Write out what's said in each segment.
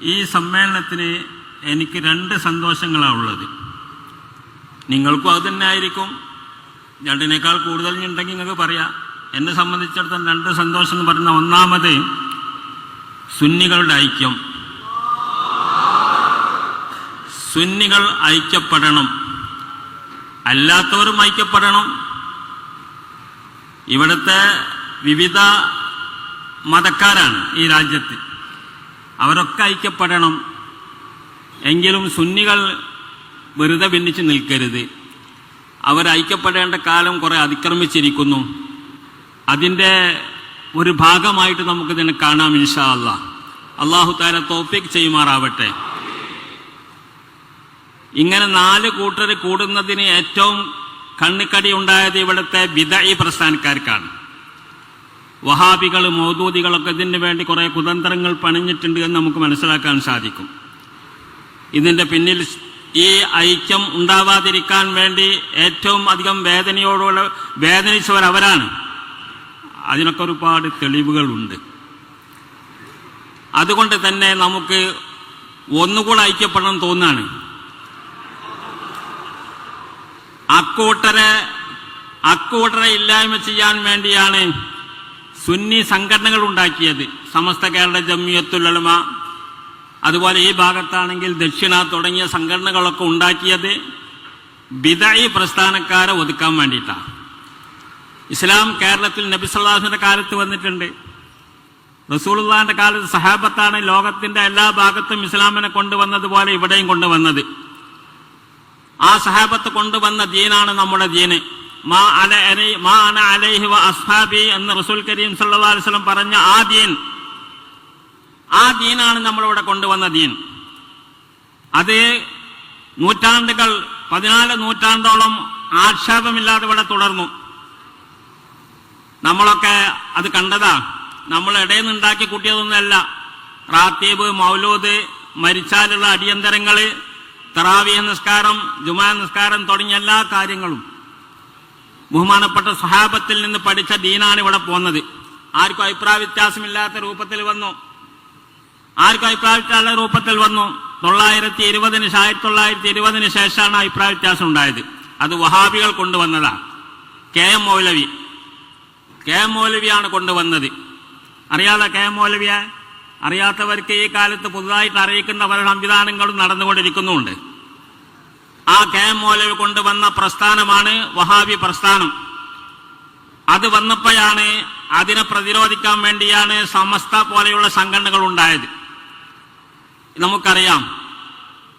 ഈ സമ്മേളനത്തിന് എനിക്ക് രണ്ട് സന്തോഷങ്ങളാണ് ഉള്ളത്. നിങ്ങൾക്കും അത് തന്നെ ആയിരിക്കും. രണ്ടിനേക്കാൾ കൂടുതൽ ഉണ്ടെങ്കിൽ നിങ്ങൾക്ക് പറയാം. എന്നെ സംബന്ധിച്ചിടത്തോളം രണ്ട് സന്തോഷം എന്ന് പറയുന്ന ഒന്നാമത് സുന്നികളുടെ ഐക്യം. സുന്നികൾ ഐക്യപ്പെടണം. അല്ലാത്തവരും ഐക്യപ്പെടണം. ഇവിടുത്തെ വിവിധ മതക്കാരാണ് ഈ രാജ്യത്ത്. അവരൊക്കെ ഐക്യപ്പെടണം. എങ്കിലും സുന്നികൾ വെറുതെ ഭിന്നിച്ച് നിൽക്കരുത്. അവർ ഐക്യപ്പെടേണ്ട കാലം കുറെ അതിക്രമിച്ചിരിക്കുന്നു. അതിന്റെ ഒരു ഭാഗമായിട്ട് നമുക്കിതിനെ കാണാം ഇൻഷാ അല്ല അള്ളാഹു താര തോപ്പിക് ചെയ്യുമാറാവട്ടെ. ഇങ്ങനെ നാല് കൂട്ടർ കൂടുന്നതിന് ഏറ്റവും കണ്ണിക്കടി ഉണ്ടായത് ഇവിടുത്തെ വിദയി പ്രസ്ഥാനക്കാർക്കാണ്. വഹാബികൾ മോദൂദികളൊക്കെ ഇതിന് വേണ്ടി കുറേ കുതന്ത്രങ്ങൾ പണിഞ്ഞിട്ടുണ്ട് എന്ന് നമുക്ക് മനസ്സിലാക്കാൻ സാധിക്കും. ഇതിന്റെ പിന്നിൽ ഈ ഐക്യം ഉണ്ടാവാതിരിക്കാൻ വേണ്ടി ഏറ്റവും അധികം വേദനയോടുള്ള വേദനിച്ചവർ അവരാണ് അതിനൊക്കെ ഒരുപാട് തെളിവുകളുണ്ട്. അതുകൊണ്ട് തന്നെ നമുക്ക് ഒന്നുകൂടെ ഐക്യപ്പെടണം തോന്നാണ്. അക്കൂട്ടരെ അക്കൂട്ടരെ ഇല്ലായ്മ ചെയ്യാൻ വേണ്ടിയാണ് സുന്നി സംഘടനകൾ ഉണ്ടാക്കിയത്. സമസ്ത കേരള ജമ്മിയത്തുലമ അതുപോലെ ഈ ഭാഗത്താണെങ്കിൽ ദക്ഷിണ തുടങ്ങിയ സംഘടനകളൊക്കെ ഉണ്ടാക്കിയത് ബിദായി പ്രസ്ഥാനക്കാരെ ഒതുക്കാൻ വേണ്ടിയിട്ടാണ് ഇസ്ലാം കേരളത്തിൽ നബി സല്ലാഹുവിന്റെ കാലത്ത് വന്നിട്ടുണ്ട്. റസൂലുള്ളാന്റെ കാലത്ത് സഹാബത്താണ് ലോകത്തിന്റെ എല്ലാ ഭാഗത്തും ഇസ്ലാമിനെ കൊണ്ടുവന്നതുപോലെ ഇവിടെയും കൊണ്ടുവന്നത്. ആ സഹാബത്ത് കൊണ്ടുവന്ന ദീനാണ് നമ്മുടെ ദീന്. വ അസ്ഹാബി എന്ന് റസൂൽ കരീം വസല്ലം പറഞ്ഞ ആ ദീൻ. ആ ദീനാണ് നമ്മളിവിടെ കൊണ്ടുവന്ന ദീൻ. അത് നൂറ്റാണ്ടുകൾ പതിനാല് നൂറ്റാണ്ടോളം ആക്ഷേപമില്ലാതെ ഇവിടെ തുടർന്നു. നമ്മളൊക്കെ അത് കണ്ടതാ. നമ്മൾ ഇടയിൽ നിന്നുണ്ടാക്കി കൂട്ടിയതൊന്നുമല്ല. റാത്തീബ് മൗലൂദ് മരിച്ചാലുള്ള അടിയന്തരങ്ങൾ തറാവിയ നിസ്കാരം ജുമാ നിസ്കാരം തുടങ്ങിയ എല്ലാ കാര്യങ്ങളും. ബഹുമാനപ്പെട്ട സഹാബത്തിൽ നിന്ന് പഠിച്ച ദീനാണ് ഇവിടെ പോന്നത് ആർക്കും അഭിപ്രായ വ്യത്യാസമില്ലാത്ത രൂപത്തിൽ വന്നു. ആർക്കും അഭിപ്രായ വ്യത്യാസ രൂപത്തിൽ വന്നു. തൊള്ളായിരത്തി ഇരുപതിന് ആയിരത്തി തൊള്ളായിരത്തി ഇരുപതിന് ശേഷമാണ് അഭിപ്രായ വ്യത്യാസം ഉണ്ടായത്. അത് വഹാബികൾ കൊണ്ടുവന്നതാണ് കെ എം മൗലവി. കെ എം മൗലവിയാണ് കൊണ്ടുവന്നത്. അറിയാതെ കെ എം മൗലവിയെ? അറിയാത്തവർക്ക് ഈ കാലത്ത് പുതുതായിട്ട് അറിയിക്കുന്ന പല സംവിധാനങ്ങളും നടന്നുകൊണ്ടിരിക്കുന്നുണ്ട് ആ കെ എം കൊണ്ടുവന്ന പ്രസ്ഥാനമാണ് വഹാബി പ്രസ്ഥാനം. അത് വന്നപ്പോഴാണ് അതിനെ പ്രതിരോധിക്കാൻ വേണ്ടിയാണ് സമസ്ത പോലെയുള്ള സംഘടനകൾ ഉണ്ടായത്. നമുക്കറിയാം.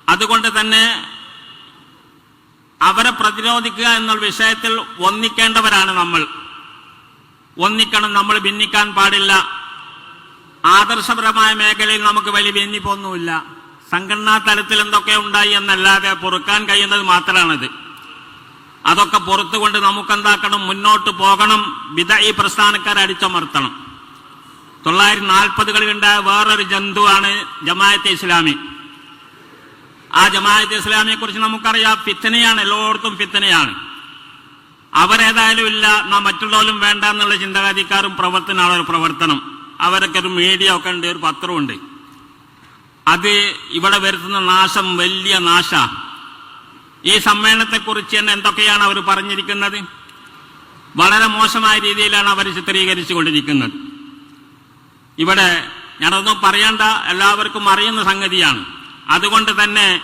അതുകൊണ്ട് തന്നെ അവരെ പ്രതിരോധിക്കുക എന്നുള്ള വിഷയത്തിൽ ഒന്നിക്കേണ്ടവരാണ് നമ്മൾ. ഒന്നിക്കണം നമ്മൾ ഭിന്നിക്കാൻ പാടില്ല. ആദർശപരമായ മേഖലയിൽ നമുക്ക് വലിയ ഭിന്നിപ്പൊന്നുമില്ല. സംഘടനാ തലത്തിൽ എന്തൊക്കെ ഉണ്ടായി എന്നല്ലാതെ പൊറുക്കാൻ കഴിയുന്നത് മാത്രമാണിത്. അതൊക്കെ പുറത്തുകൊണ്ട് നമുക്കെന്താക്കണം? മുന്നോട്ട് പോകണം. വിധ ഈ പ്രസ്ഥാനക്കാരെ അടിച്ചമർത്തണം തൊള്ളായിരത്തി നാൽപ്പതുകളിൽ ഉണ്ടായ വേറൊരു ജന്തുവാണ് ജമായത്തെ ഇസ്ലാമി. ആ ജമായത്തെ ഇസ്ലാമിയെ കുറിച്ച് നമുക്കറിയാം. ഫിത്തനയാണ് എല്ലായിടത്തും ഫിത്തനയാണ് അവരേതായാലും ഇല്ല. നാം മറ്റുള്ളവരും വേണ്ട എന്നുള്ള ചിന്താഗതിക്കാരും പ്രവർത്തനമാണ് ഒരു പ്രവർത്തനം. അവരൊക്കെ ഒരു മീഡിയ ഒക്കെ ഉണ്ട്. ഒരു പത്രമുണ്ട്. അത് ഇവിടെ വരുത്തുന്ന നാശം വലിയ നാശ. ഈ സമ്മേളനത്തെക്കുറിച്ച് തന്നെ എന്തൊക്കെയാണ് അവർ പറഞ്ഞിരിക്കുന്നത്? വളരെ മോശമായ രീതിയിലാണ് അവർ ചിത്രീകരിച്ചു കൊണ്ടിരിക്കുന്നത് ഇവിടെ ഞാനൊന്നും പറയേണ്ട എല്ലാവർക്കും അറിയുന്ന സംഗതിയാണ്. അതുകൊണ്ട് തന്നെ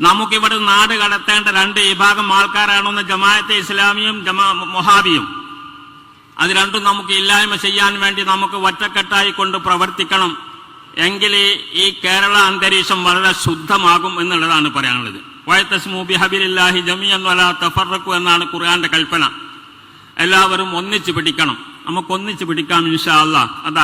നമുക്കിവിടെ നാട് കടത്തേണ്ട രണ്ട് വിഭാഗം ആൾക്കാരാണെന്ന് ജമാഅത്തെ ഇസ്ലാമിയും ജമാ മൊഹാബിയും. അത് രണ്ടും നമുക്ക് ഇല്ലായ്മ ചെയ്യാൻ വേണ്ടി നമുക്ക് ഒറ്റക്കെട്ടായി കൊണ്ട് പ്രവർത്തിക്കണം. എങ്കിൽ ഈ കേരള അന്തരീക്ഷം വളരെ ശുദ്ധമാകും എന്നുള്ളതാണ് പറയാനുള്ളത്. വയത്തസ്മൂബി ഹബിലില്ലാഹി ജമിയൻ എന്നല്ല തഫറക്കു എന്നാണ് ഖുർആന്റെ കൽപ്പന. എല്ലാവരും ഒന്നിച്ചു പിടിക്കണം. നമുക്ക് ഒന്നിച്ചു പിടിക്കാം ഇൻഷാ അല്ലാ അതാണ്.